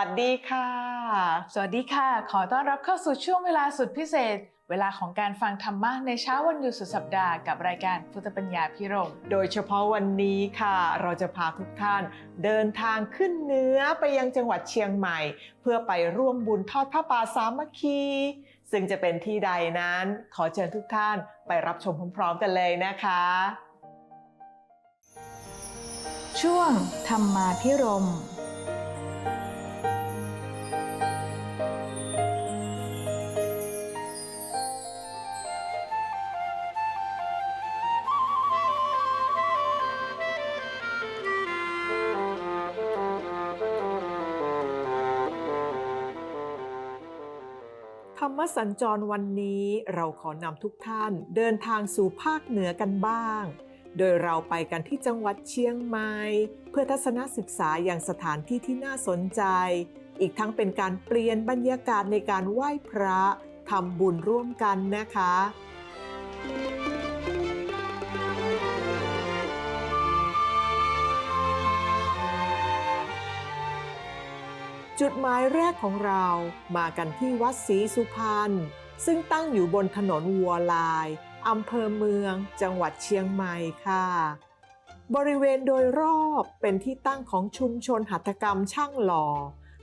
วัสดีค่ะ สวัสดีค่ะ ขอต้อนรับเข้าสู่ช่วงเวลาสุดพิเศษ เวลาของการฟังธรรมะในเช้าวันหยุดสุดสัปดาห์กับรายการพุทธปัญญาพิรม โดยเฉพาะวันนี้ค่ะ เราจะพาทุกท่านเดินทางขึ้นเหนือไปยังจังหวัดเชียงใหม่ เพื่อไปร่วมบุญทอดพระป่าสามัคคี ซึ่งจะเป็นที่ใดนั้น ขอเชิญทุกท่านไปรับชมพร้อมๆกันเลยนะคะ ช่วงธรรมาพิรมธ มสัญจรวันนี้เราขอนำทุกท่านเดินทางสู่ภาคเหนือกันบ้าง โดยเราไปกันที่จังหวัดเชียงใหม่เพื่อทัศนศึกษาอย่างสถานที่ที่น่าสนใจ อีกทั้งเป็นการเปลี่ยนบรรยากาศในการไหว้พระทำบุญร่วมกันนะคะ จุดหมายแรกของเรามากันที่วัดศรีสุพรรณซึ่งตั้งอยู่บนถนนวัวลายอำเภอเมือง จังหวัดเชียงใหม่ค่ะ บริเวณโดยรอบเป็นที่ตั้งของชุมชนหัตถกรรมช่างหล่อ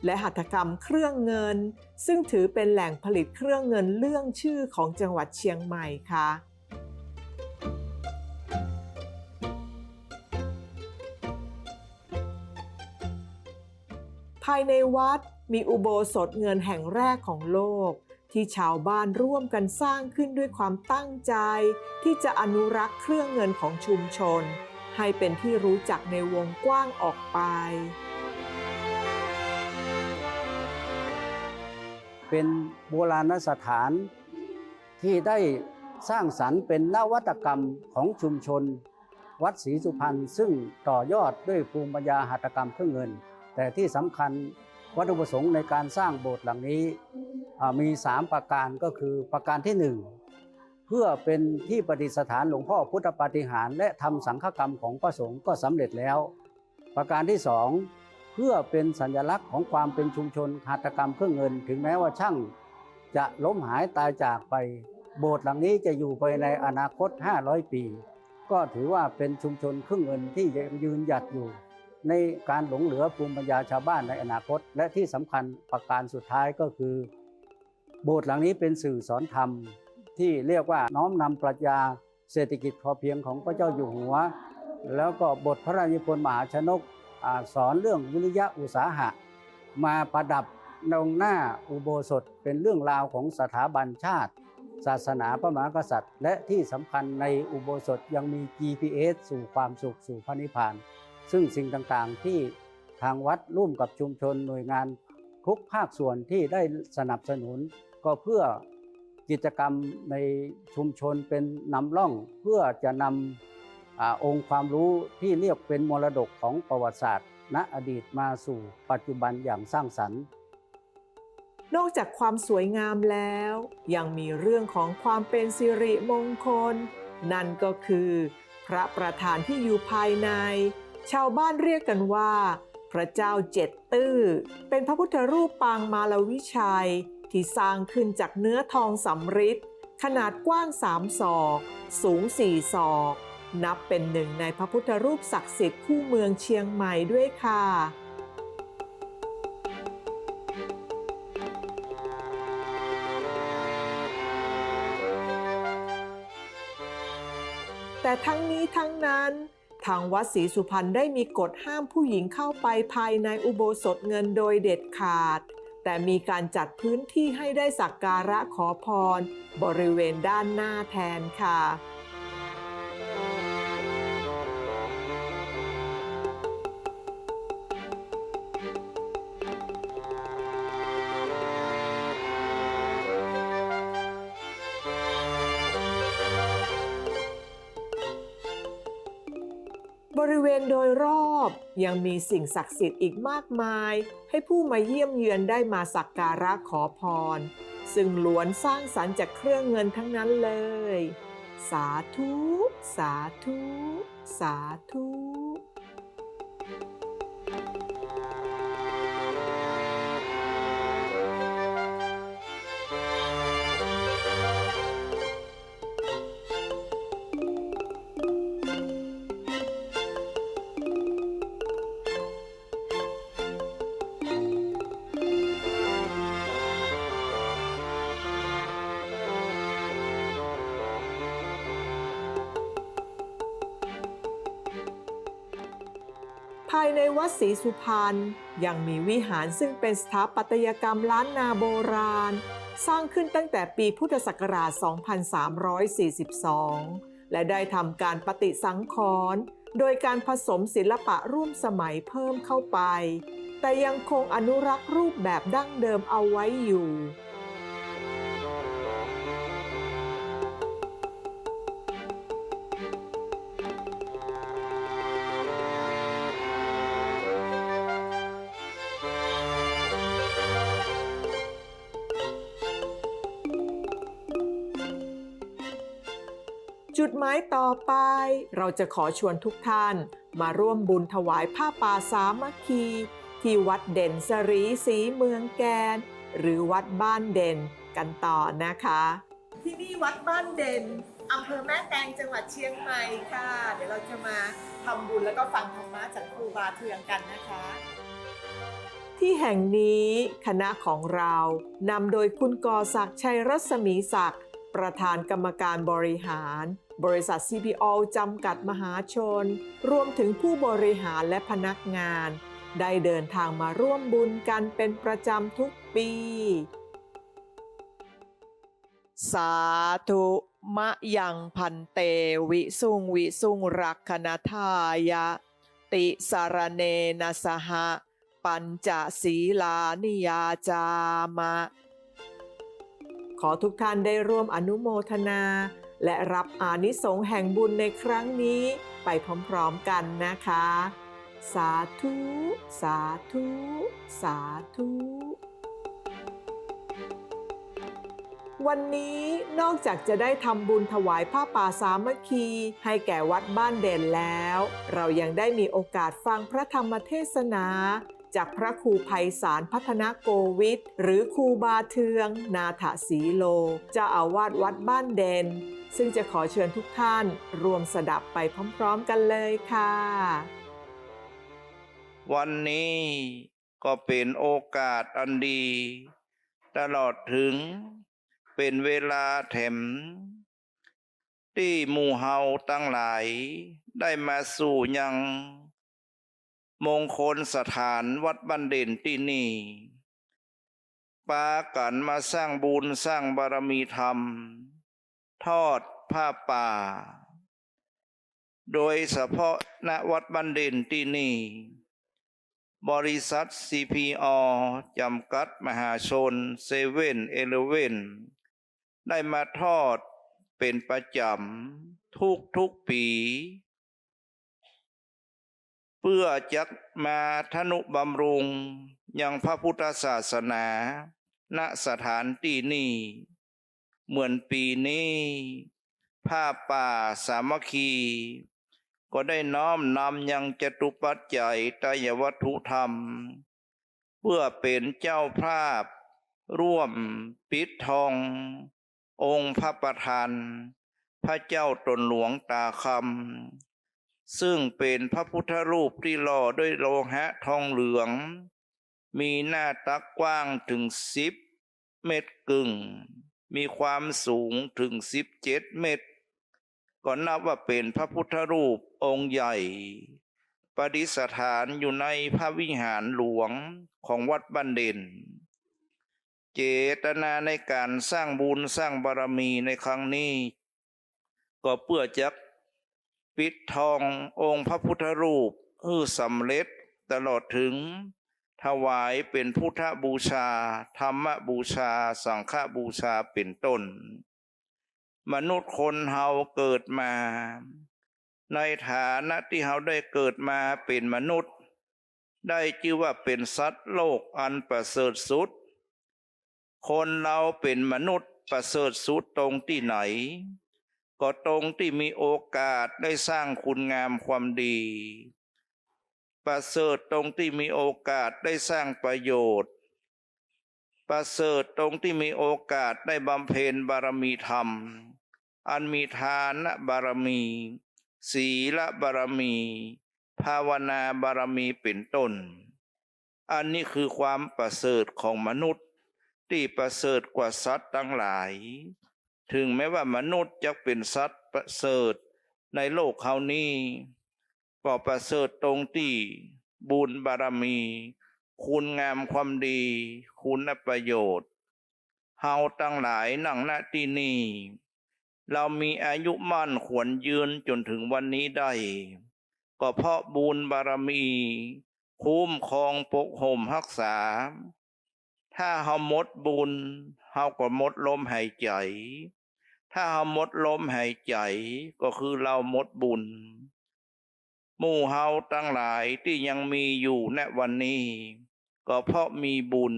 และหัตถกรรมเครื่องเงิน ซึ่งถือเป็นแหล่งผลิตเครื่องเงินเรื่องชื่อของจังหวัดเชียงใหม่ค่ะ ภายในวัดมีอุโบสถเงินแห่งแรกของโลก ที่ชาวบ้านร่วมกันสร้างขึ้นด้วยความตั้งใจ ที่จะอนุรักษ์เครื่องเงินของชุมชน ให้เป็นที่รู้จักในวงกว้างออกไป เป็นโบราณสถานที่ได้สร้างสรรค์เป็นนวัตกรรมของชุมชน วัดศรีสุพรรณซึ่งต่อยอดด้วยภูมิปัญญาหัตถกรรมเครื่องเงิน แต่ที่สำคัญวัตถุประสงค์ในการสร้างโบสถ์หลังนี้อ่ามี 3 ประการก็คือประการที่ 1 เพื่อเป็นที่ประดิษฐานหลวงพ่อพุทธปฏิหารและทำสังฆกรรมของพระสงฆ์ก็สำเร็จแล้ว ประการที่สองเพื่อเป็นสัญลักษณ์ของความเป็นชุมชนหัตถกรรมเครื่องเงิน ถึงแม้ว่าช่างจะล้มหายตายจากไป โบสถ์หลังนี้จะอยู่ไปในอนาคต 500 ปี ก็ถือว่าเป็นชุมชนเครื่องเงินที่ยืนหยัดอยู่ ในการหลงเหลือภูมิปัญญาชาวบ้านในอนาคต และที่สำคัญประการสุดท้ายก็คือ โบสถ์หลังนี้เป็นสื่อสอนธรรม ที่เรียกว่าน้อมนำปรัชญาเศรษฐกิจพอเพียงของพระเจ้าอยู่หัว แล้วก็บทพระราชนิพนธ์มหาชนกอสอนเรื่องวิริยะอุตสาหะ มาประดับตรงหน้าอุโบสถเป็นเรื่องราวของสถาบันชาติ ศาสนาพระมหากษัตริย์ และที่สำคัญในอุโบสถยังมี GPS สู่ความสุขสู่พระนิพพาน ซึ่งสิ่งต่างๆที่ทางวัดร่วมกับชุมชนหน่วยงานทุกภาคส่วนที่ได้สนับสนุน ก็เพื่อกิจกรรมในชุมชนเป็นนำร่อง เพื่อจะนำอองค์ความรู้ที่เรียกเป็นมรดกของประวัติศาสตร์ ณอดีตมาสู่ปัจจุบันอย่างสร้างสรรค์ นอกจากความสวยงามแล้ว ยังมีเรื่องของความเป็นสิริมงคล นั่นก็คือ พระประธานที่อยู่ภายใน ชาวบ้านเรียกกันว่า พระเจ้าเจ็ดตื้อ เป็นพระพุทธรูปปางมาลวิชัย ที่สร้างขึ้นจากเนื้อทองสำริดขนาดกว้างสามศอก สูงสี่ศอก นับเป็นหนึ่งในพระพุทธรูปศักดิ์สิทธิ์คู่เมืองเชียงใหม่ด้วยค่ะแต่ทั้งนี้ทั้งนั้น ทางวัดศรีสุพรรณได้มีกฎห้ามผู้หญิงเข้าไปภายในอุโบสถเงินโดยเด็ดขาด แต่มีการจัดพื้นที่ให้ได้สักการะขอพร บริเวณด้านหน้าแทนค่ะ วณโดยรอบยังมีสิ่งศักดิ์สิทธิ์อีกมากมาย ให้ผู้มาเยี่ยมเยือนได้มาสักการะขอพร ซึ่งล้วนสร้างสรรค์จากเครื่องเงินทั้งนั้นเลย สาธุ สาธุ สาธุ วัดศรีสุพรรณยังมีวิหารซึ่งเป็นสถาปัตยกรรมล้านนาโบราณ สร้างขึ้นตั้งแต่ปีพุทธศักราช 2342 และได้ทำการปฏิสังขรณ์โดยการผสมศิลปะร่วมสมัยเพิ่มเข้าไป แต่ยังคงอนุรักษ์รูปแบบดั้งเดิมเอาไว้อยู่ หมายต่อไป เราจะขอชวนทุกท่าน มาร่วมบุญถวายผ้าป่าสามัคคี ที่วัดเด่นสรีสีเมืองแกน หรือวัดบ้านเด่นกันต่อนะคะ ที่นี่วัดบ้านเด่นอำเภอแม่แตงจังหวัดเชียงใหม่ค่ะ เดี๋ยวเราจะมาทำบุญแล้วก็ฟังธรรมะจากครูบาเทืองกันนะคะ ที่แห่งนี้คณะของเรานำโดยคุณกอศักดิ์ชัยรัศมีศักดิ์ ประธานกรรมการบริหาร บริษัท CPO จำกัดมหาชน รวมถึงผู้บริหารและพนักงาน ได้เดินทางมาร่วมบุญกันเป็นประจำทุกปี สาธุมะยังพันเตวิสุงวิสุงรักขณทายะ ติสารเนนสหะ ปัญจศีลานิยาจามะ ขอทุกท่านได้ร่วมอนุโมทนา และรับอานิสงส์แห่งบุญในครั้งนี้ไปพร้อมๆกันนะคะ สาธุ สาธุ สาธุ วันนี้นอกจากจะได้ทำบุญถวายผ้าป่าสามัคคี ให้แก่วัดบ้านเด่นแล้ว เรายังได้มีโอกาสฟังพระธรรมเทศนา จากพระครูไพศาลพัฒนโกวิทหรือครูบาเทือง นาถสีโลเจ้าอาวาสวัดบ้านเด่นซึ่งจะขอเชิญทุกท่านรวมสดับไปพร้อมๆกันเลยค่ะ วันนี้ก็เป็นโอกาสอันดี ตลอดถึงเป็นเวลาแถม ที่หมู่เฮาตั้งหลายได้มาสู่ยัง มงคลสถานวัดบันเด่นที่นี่ปากันมาสร้างบุญสร้างบารมีธรรม ทอดผ้าป่า โดยเฉพาะณวัดบันเด่นที่นี่ บริษัท CPO จำกัดมหาชนเซเว่นเอเลเว่นได้มาทอดเป็นประจำทุกทุกปี พื่อจักมาทนุบำรุงยังพระพุทธศาสนา ณสถานที่นี้เหมือนปีนี้ ผ้าป่าสามัคคี ก็ได้น้อมนำยังจตุปัจจัยตายวัตถุธรรม เพื่อเป็นเจ้าภาพ ร่วมปิดทอง องค์พระประธาน พระเจ้าตนหลวงตาคำ ซึ่งเป็นพระพุทธรูปที่หล่อด้วยโลหะทองเหลือง มีหน้าตักกว้างถึงสิบเมตรกึ่ง มีความสูงถึงสิบเจ็ดเมตร ก็นับว่าเป็นพระพุทธรูปองค์ใหญ่ประดิษฐานอยู่ในพระวิหารหลวงของวัดบันเด่น เจตนาในการสร้างบุญสร้างบารมีในครั้งนี้ ก็เพื่อจะ ปิดทององค์พระพุทธรูปให้สำเร็จตลอดถึง ถวายเป็นพุทธบูชา ธรรมบูชา สังฆบูชาเป็นต้น มนุษย์คนเฮาเกิดมา ในฐานะที่เราได้เกิดมาเป็นมนุษย์ ได้ชื่อว่าเป็นสัตว์โลกอันประเสริฐสุด คนเราเป็นมนุษย์ประเสริฐสุดตรงที่ไหน ก็ตรงที่มีโอกาสได้สร้างคุณงามความดี ประเสริฐตรงที่มีโอกาสได้สร้างประโยชน์ ประเสริฐตรงที่มีโอกาสได้บำเพ็ญบารมีธรรม อันมีทานบารมี ศีลบารมี ภาวนาบารมีเป็นต้น อันนี้คือความประเสริฐของมนุษย์ ที่ประเสริฐกว่าสัตว์ทั้งหลาย ถึงแม้ว่ามนุษย์จะเป็นสัตว์ประเสริฐในโลกเขานี้ก็ประเสริฐตรงที่บุญบารมี คุณงามความดี คุณประโยชน์เฮาตั้งหลายนั่งณที่นี่เรามีอายุมั่นขวนยืนจนถึงวันนี้ได้ ก็เพราะบุญบารมี คุ้มครองปกห่มรักษา ถ้าเฮาหมดบุญเฮาก็หมดลมหายใจ ถ้าเฮาหมดลมหายใจก็คือเราหมดบุญหมู่เฮาตั้งหลายที่ยังมีอยู่ณวันนี้ ก็เพราะมีบุญ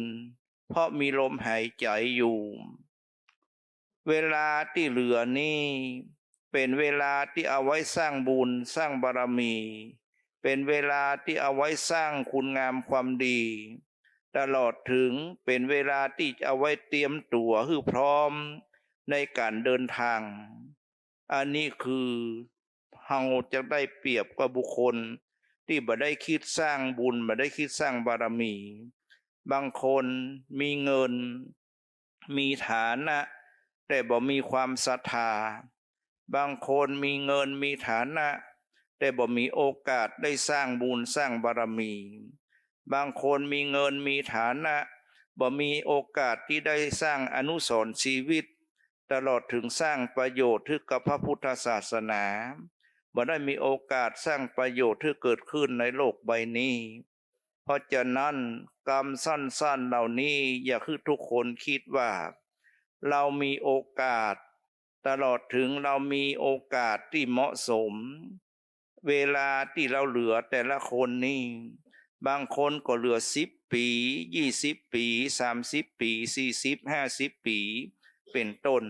เพราะมีลมหายใจอยู่ เวลาที่เหลือนี้เป็นเวลาที่เอาไว้สร้างบุญสร้างบารมี เป็นเวลาที่เอาไว้สร้างคุณงามความดี ตลอดถึงเป็นเวลาที่จะเอาไว้เตรียมตัวคือพร้อม ในการเดินทาง อันนี้คือเฮาจะได้เปรียบกับบุคคล ที่บ่ได้คิดสร้างบุญบ่ได้คิดสร้างบารมี บางคนมีเงิน มีฐานะ แต่บ่มีความศรัทธา บางคนมีเงินมีฐานะ แต่บ่มีโอกาสได้สร้างบุญสร้างบารมี บางคนมีเงินมีฐานะบ่มีโอกาสที่ได้สร้างอนุสรณ์ชีวิต ตลอดถึงสร้างประโยชน์ที่กับพระพุทธศาสนาบ่ได้มีโอกาสสร้างประโยชน์ที่เกิดขึ้นในโลกใบนี้ เพราะฉะนั้นกรรมสั้นๆเหล่านี้อย่าคือทุกคนคิดว่า เรามีโอกาส ตลอดถึงเรามีโอกาสที่เหมาะสม เวลาที่เราเหลือแต่ละคนนี่บางคนก็เหลือสิบปียี่สิบปีสามสิบปีสี่สิบห้าสิบปี เป็นต้น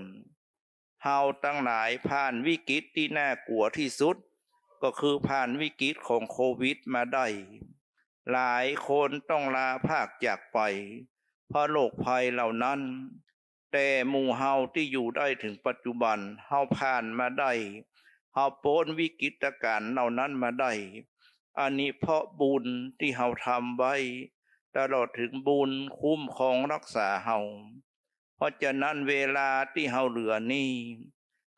เฮาตั้งหลายผ่านวิกฤตที่น่ากลัวที่สุด ก็คือผ่านวิกฤตของโควิดมาได้ หลายคนต้องลาภาคจากไป เพราะโรคภัยเหล่านั้น แต่หมู่เฮาที่อยู่ได้ถึงปัจจุบันเฮาผ่านมาได้เฮาโป้นวิกฤตการณ์เหล่านั้นมาได้ อันนี้เพราะบุญที่เฮาทำไว้ ตลอดถึงบุญคุ้มครองรักษาเฮา เพราะฉะนั้นเวลาที่เฮาเหลือนี่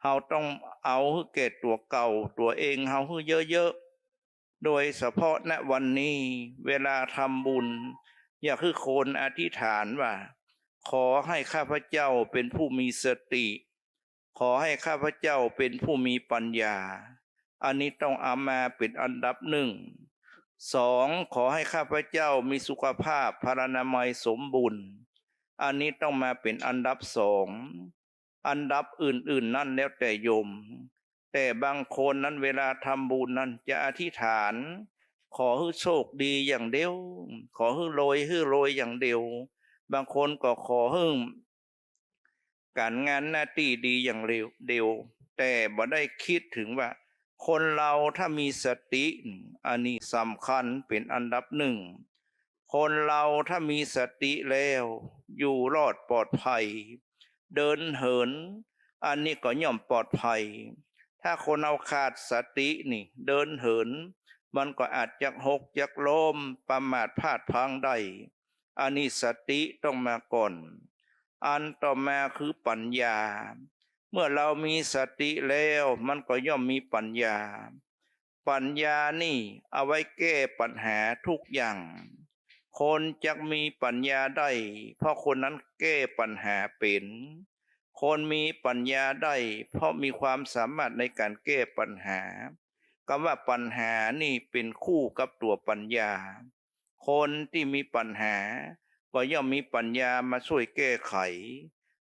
เฮาต้องเอาเกตตัวเก่าตัวเองเฮาเยอะๆ โดยเฉพาะณวันนี้ เวลาทำบุญ อย่าคือโคนอธิษฐานว่า ขอให้ข้าพเจ้าเป็นผู้มีสติ ขอให้ข้าพเจ้าเป็นผู้มีปัญญา อันนี้ต้องเอามาเป็นอันดับหนึ่งสองขอให้ข้าพเจ้ามีสุขภาพพรรณนามัยสมบูรณ์ อันนี้ต้องมาเป็นอันดับสองอันดับอื่น ๆ นั่นแล้วแต่โยม แต่บางคนนั้นเวลาทำบุญนั้นจะอธิษฐาน ขอให้โชคดีอย่างเดียว ขอให้รวยให้รวยอย่างเดียว บางคนก็ขอให้การงานหน้าที่ดีอย่างเร็วเดียว แต่บ่ได้คิดถึงว่า คนเราถ้ามีสติอันนี้สำคัญเป็นอันดับหนึ่ง คนเราถ้ามีสติแล้ว อยู่รอดปลอดภัย เดินเหิน อันนี้ก็ย่อมปลอดภัย ถ้าคนเอาขาดสตินี่ เดินเหิน มันก็อาจจะหกจะล้มประมาทพลาดพังได้อันนี้สติต้องมาก่อน อันต่อมาคือปัญญา เมื่อเรามีสติแล้วมันก็ย่อมมีปัญญา ปัญญานี่เอาไว้แก้ปัญหาทุกอย่าง คนจะมีปัญญาได้ เพราะคนนั้นแก้ปัญหาเป็น คนมีปัญญาได้ เพราะมีความสามารถในการแก้ปัญหาคำว่าปัญหานี่เป็นคู่กับตัวปัญญา คนที่มีปัญหา ก็ย่อมมีปัญญามาช่วยแก้ไข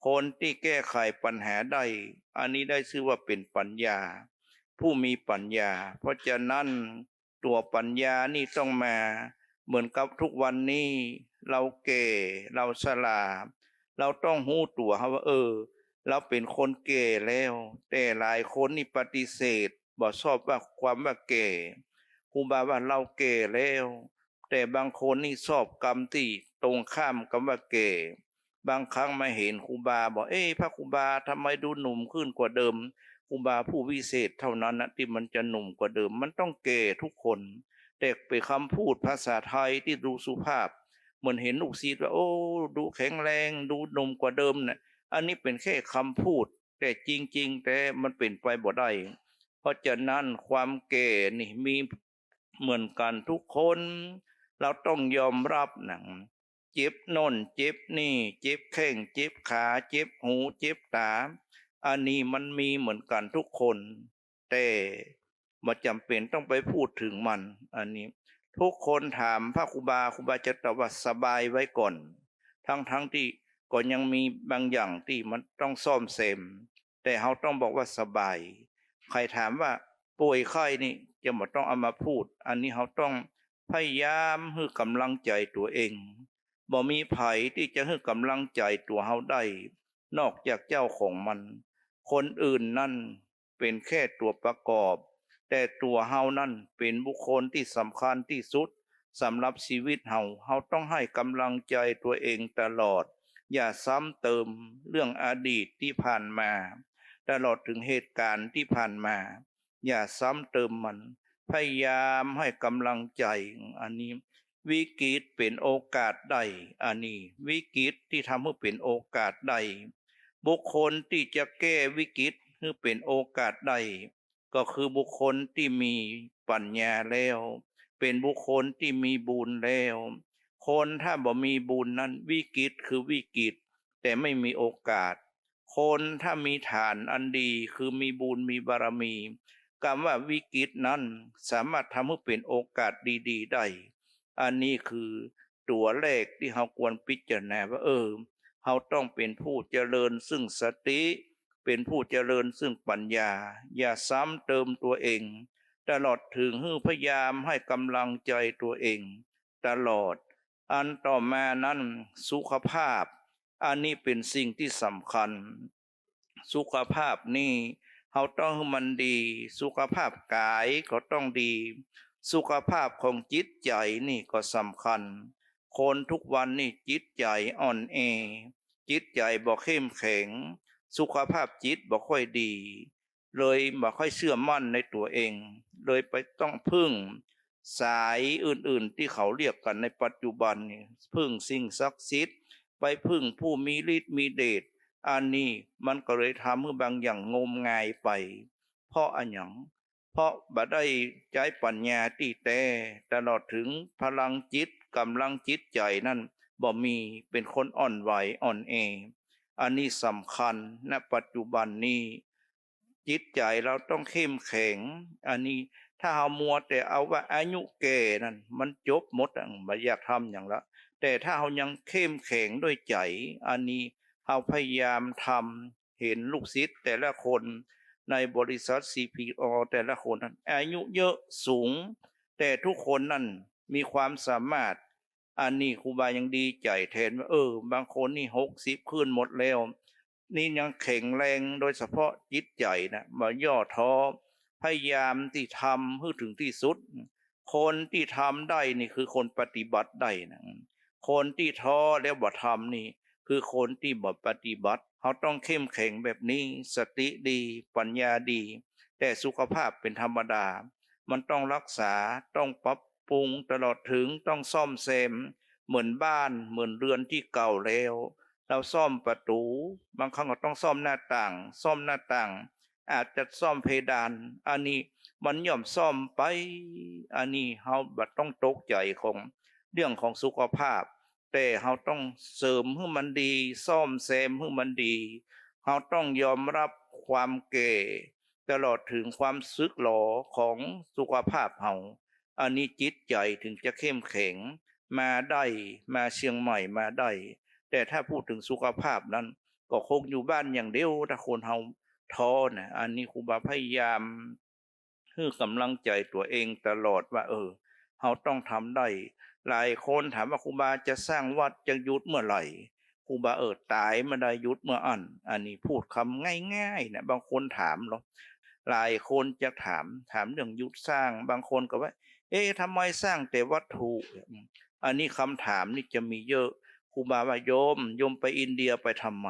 คนที่แก้ไขปัญหาได้ อันนี้ได้ชื่อว่าเป็นปัญญา ผู้มีปัญญา เพราะฉะนั้นตัวปัญญานี่ต้องมา เหมือนกับทุกวันนี้ เราเก่เราสลาเราต้องหู้ตัวครับว่าเออ เราเป็นคนเก่แล้ว แต่หลายคนนี่ปฏิเสธบอกชอบว่าความว่าเก่ครูบาว่าเราเก่แล้ว แต่บางคนนี่ชอบกรรมที่ตรงข้ามกับว่าเก่บางครั้งมาเห็นครูบาบอกเอ้พระครูบาทำไมดูหนุ่มขึ้นกว่าเดิมครูบาผู้วิเศษเท่านั้นนะที่มันจะหนุ่มกว่าเดิม มันต้องเก่ทุกคน แต่เป็นคำพูดภาษาไทยที่ดูสุภาพ เหมือนเห็นลูกศิษย์ว่าโอ้ดูแข็งแรงดูหนุ่มกว่าเดิมนะ่ะอันนี้เป็นแค่คำพูด แต่จริง ๆ แต่มันเป็นไปบ่ได้เพราะฉะนั้นความเก่นี่มีเหมือนกันทุกคน เราต้องยอมรับหนังเจ็บนนเจ็บนี่ เจ็บแข้งเจ็บขา เจ็บหู เจ็บตา อันนี้มันมีเหมือนกันทุกคน แต่ มาจำเป็นต้องไปพูดถึงมัน อันนี้ ทุกคนถามพระครูบาครูบาจะตอบว่าสบายไว้ก่อน ทั้งทั้งที่ก็ยังมีบางอย่างที่มันต้องซ่อมเสมแต่เขาต้องบอกว่าสบาย ใครถามว่าป่วยไข้นี่จะมาต้องเอามาพูด อันนี้เขาต้องพยายามให้กำลังใจตัวเองบ่มีไผที่จะให้กำลังใจตัวเขาได้ นอกจากเจ้าของมัน คนอื่นนั่นเป็นแค่ตัวประกอบ แต่ตัวเฮานั่นเป็นบุคคลที่สำคัญที่สุดสำหรับชีวิตเฮาเฮาต้องให้กำลังใจตัวเองตลอด อย่าซ้ำเติมเรื่องอดีตที่ผ่านมา ตลอดถึงเหตุการณ์ที่ผ่านมา อย่าซ้ำเติมมัน พยายามให้กำลังใจอันนี้วิกฤตเป็นโอกาสใดอันนี้ วิกฤตที่ทำให้เป็นโอกาสใดบุคคลที่จะแก้วิกฤตให้เป็นโอกาสใด ก็คือบุคคลที่มีปัญญาแล้ว เป็นบุคคลที่มีบุญแล้ว คนถ้าบ่มีบุญนั้นวิกฤตคือวิกฤตแต่ไม่มีโอกาส คนถ้ามีฐานอันดีคือมีบุญมีบารมีคำว่าวิกฤตนั้นสามารถทำให้เป็นโอกาสดี ๆ ได้ อันนี้คือตัวเลขที่เราควรพิจารณาว่าเออเราต้องเป็นผู้เจริญซึ่งสติ เป็นผู้เจริญซึ่งปัญญา อย่าซ้ำเติมตัวเอง ตลอดถึงให้พยายามให้กำลังใจตัวเอง ตลอด อันต่อมานั้นสุขภาพ อันนี้เป็นสิ่งที่สำคัญ สุขภาพนี่เราต้องให้มันดี สุขภาพกายก็ต้องดี สุขภาพของจิตใจนี่ก็สำคัญ คนทุกวันนี่จิตใจอ่อนแอจิตใจบ่เข้มแข็ง สุขภาพจิตบ่ค่อยดี เลยบ่ค่อยเชื่อมั่นในตัวเอง เลยไปต้องพึ่งสายอื่นๆที่เขาเรียกกันในปัจจุบันนี่พึ่งสิ่งศักดิ์สิทธิ์ไปพึ่งผู้มีฤทธิ์มีเดชอันนี้มันก็เลยทำให้บางอย่างงมงายไป เพราะอันหยังเพราะบ่ได้ใจปัญญาที่แต่ตลอดถึงพลังจิตกำลังจิตใจนั่นบ่มีเป็นคนอ่อนไหวอ่อนแอ อันนี้สำคัญณปัจจุบันนี้จิตใจเราต้องเข้มแข็ง อันนี้ถ้าเรามัวแต่เอาว่าอายุแก่นั่นมันจบหมดอะไม่อยากทำอย่างละแต่ถ้าเรายังเข้มแข็งด้วยใจ อันนี้เราพยายามทำเห็นลูกศิษย์แต่ละคนในบริษัท CPO แต่ละคนนั้นอายุเยอะสูง แต่ทุกคนนั่นมีความสามารถ อันนี้ครูบายังดีใจแทนว่าเออ บางคนนี่หกสิบขึ้นหมดแล้ว นี่ยังแข็งแรงโดยเฉพาะจิตใจนะมาย่อท้อพยายามที่ทำให้ถึงที่สุด คนที่ทำได้นี่คือคนปฏิบัติได้นะคนที่ท้อแล้วบ่ทำนี่ คือคนที่บ่ปฏิบัติเขาต้องเข้มแข็งแบบนี้สติดี ปัญญาดี แต่สุขภาพเป็นธรรมดา มันต้องรักษาต้องปรับ ปรุงตลอดถึงต้องซ่อมแซม เหมือนบ้านเหมือนเรือนที่เก่าแล้ว เราซ่อมประตู บางครั้งก็ต้องซ่อมหน้าต่าง ซ่อมหน้าต่าง อาจจะซ่อมเพดาน อันนี้มันย่อมซ่อมไป อันนี้เฮาบัดต้องตกใจของ เรื่องของสุขภาพ แต่เฮาต้องเสริมให้มันดี ซ่อมแซมให้มันดีเฮาต้องยอมรับความแก่ตลอดถึงความซึกหลอของสุขภาพเฮา อันนี้จิตใจถึงจะเข้มแข็ง มาได้มาเชียงใหม่มาได้แต่ถ้าพูดถึงสุขภาพนั้น ก็คงอยู่บ้านอย่างเดียวถ้าคนเฮาท้อนะอันนี้ครูบาพยายามคือกำลังใจตัวเองตลอดว่า เออเราต้องทำได้หลายคนถามว่าครูบาจะสร้างวัดจะยุดเมื่อไหร่ครูบาเออตายมาได้ยุดเมื่ออัน อันนี้พูดคำง่ายๆนะบางคนถามหรอหลายคนจะถามถามเรื่องยุดสร้าง บางคนก็ว่า เอ๊ะทำไมสร้างแต่วัตถุอันนี้คำถามนี่จะมีเยอะครูบาว่าโยมโยมไปอินเดียไปทำไม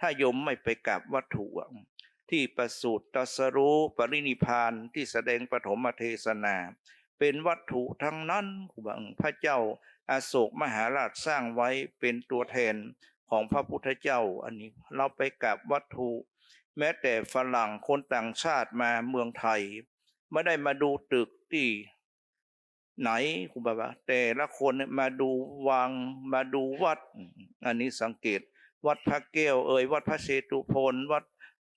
ถ้าโยมไม่ไปกราบวัตถุที่ประสูติตรัสรู้ปรินิพพานที่แสดงปฐมเทศนา เป็นวัตถุทั้งนั้นครูบาพระเจ้าอาโศกมหาราชสร้างไว้เป็นตัวแทนของพระพุทธเจ้าอันนี้เราไปกราบวัตถุ แม้แต่ฝรั่งคนต่างชาติมาเมืองไทย ไม่ได้มาดูตึกที่ ไหนครูบาว่าแต่ละคนมาดูวังมาดูวัด อันนี้สังเกต วัดพระแก้วเอ่ยวัดพระเชตุพนวัด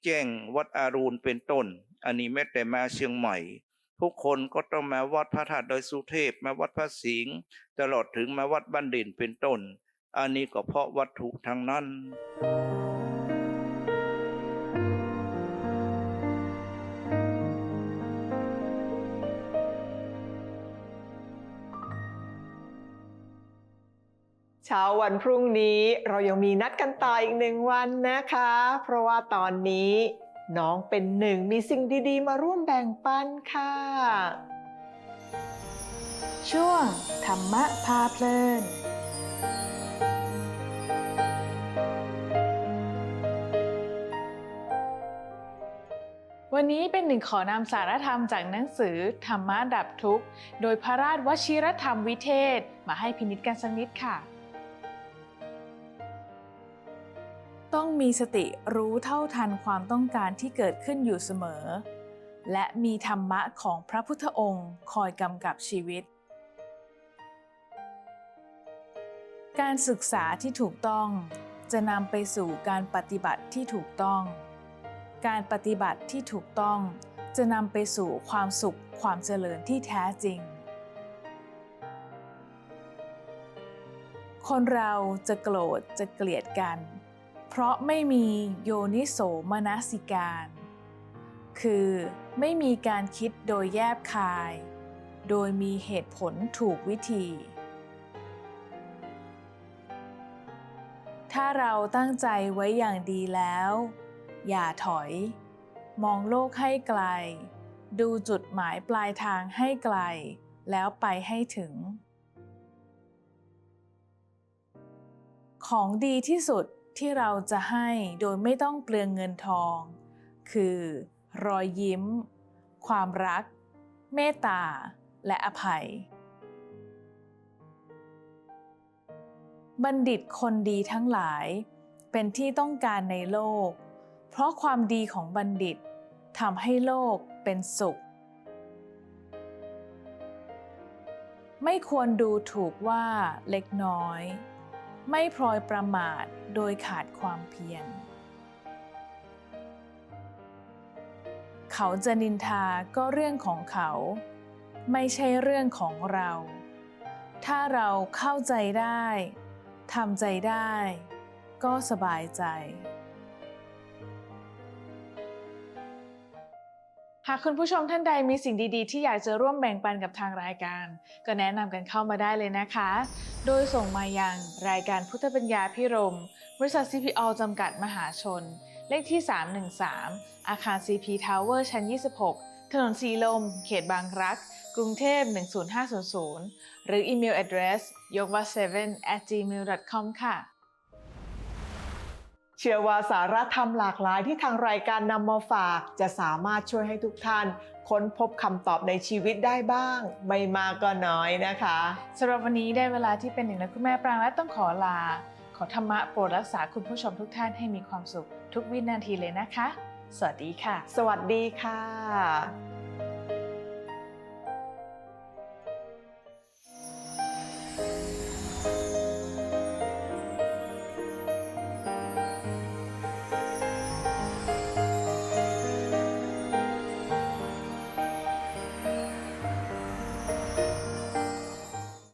แจ้งวัดอารูนเป็นต้น อันนี้แม้แต่มาเชียงใหม่ ทุกคนก็ต้องมาวัดพระธาตุดอยสุเทพมาวัดพระสิงห์ตลอดถึงมาวัดบ้านเด่นเป็นต้น อันนี้ก็เพราะวัตถุทางนั้น เช้าวันพรุ่งนี้เรายังมีนัดกันต่ออีกหนึ่งวันนะคะ เพราะว่าตอนนี้น้องเป็นหนึ่งมีสิ่งดีๆ มาร่วมแบ่งปันค่ะ ช่วง ธรรมะพาเพลินวันนี้เป็นหนึ่งขอนำสารธรรมจากหนังสือ ธรรมะดับทุกข์ โดยพระราชวชิรธรรมวิเทศ มาให้พินิจกันสักนิดค่ะ ต้องมีสติรู้เท่าทันความต้องการที่เกิดขึ้นอยู่เสมอ และมีธรรมะของพระพุทธองค์คอยกำกับชีวิต การศึกษาที่ถูกต้องจะนำไปสู่การปฏิบัติที่ถูกต้อง การปฏิบัติที่ถูกต้องจะนำไปสู่ความสุขความเจริญที่แท้จริง คนเราจะโกรธจะเกลียดกัน เพราะไม่มีโยนิโสมนสิการ คือไม่มีการคิดโดยแยบคาย โดยมีเหตุผลถูกวิธี ถ้าเราตั้งใจไว้อย่างดีแล้ว อย่าถอย มองโลกให้ไกล ดูจุดหมายปลายทางให้ไกล แล้วไปให้ถึง ของดีที่สุด ที่เราจะให้โดยไม่ต้องเปลืองเงินทอง คือ รอยยิ้ม ความรัก เมตตา และอภัย บัณฑิตคนดีทั้งหลาย เป็นที่ต้องการในโลก เพราะความดีของบัณฑิตทำให้โลกเป็นสุข ไม่ควรดูถูกว่าเล็กน้อย ไม่พลอยประมาทโดยขาดความเพียร เขาจะนินทาก็เรื่องของเขา ไม่ใช่เรื่องของเรา ถ้าเราเข้าใจได้ทำใจได้ ก็สบายใจ หากคุณผู้ชมท่านใดมีสิ่งดีๆ ที่อยากจะร่วมแบ่งปันกับทางรายการ ก็แนะนำกันเข้ามาได้เลยนะคะ โดยส่งมายังรายการพุทธปัญญาพิรม บริษัท CPO จำกัดมหาชน เลขที่ 313 อาคาร CP Tower ชั้น 26 ถนนสีลม เขตบางรัก กรุงเทพ 10500 หรืออีเมล address ยกว่า7 at gmail.com ค่ะ เชื่อว่าสาระธรรมหลากหลายที่ทางรายการนำมาฝาก จะสามารถช่วยให้ทุกท่าน ค้นพบคำตอบในชีวิตได้บ้าง ไม่มากก็น้อยนะคะสำหรับวันนี้ได้เวลาที่เป็นหนึ่งและคุณแม่ปรางและต้องขอลา ขอธรรมะโปรดรักษาคุณผู้ชมทุกท่านให้มีความสุขทุกวินาทีเลยนะคะ สวัสดีค่ะ สวัสดีค่ะ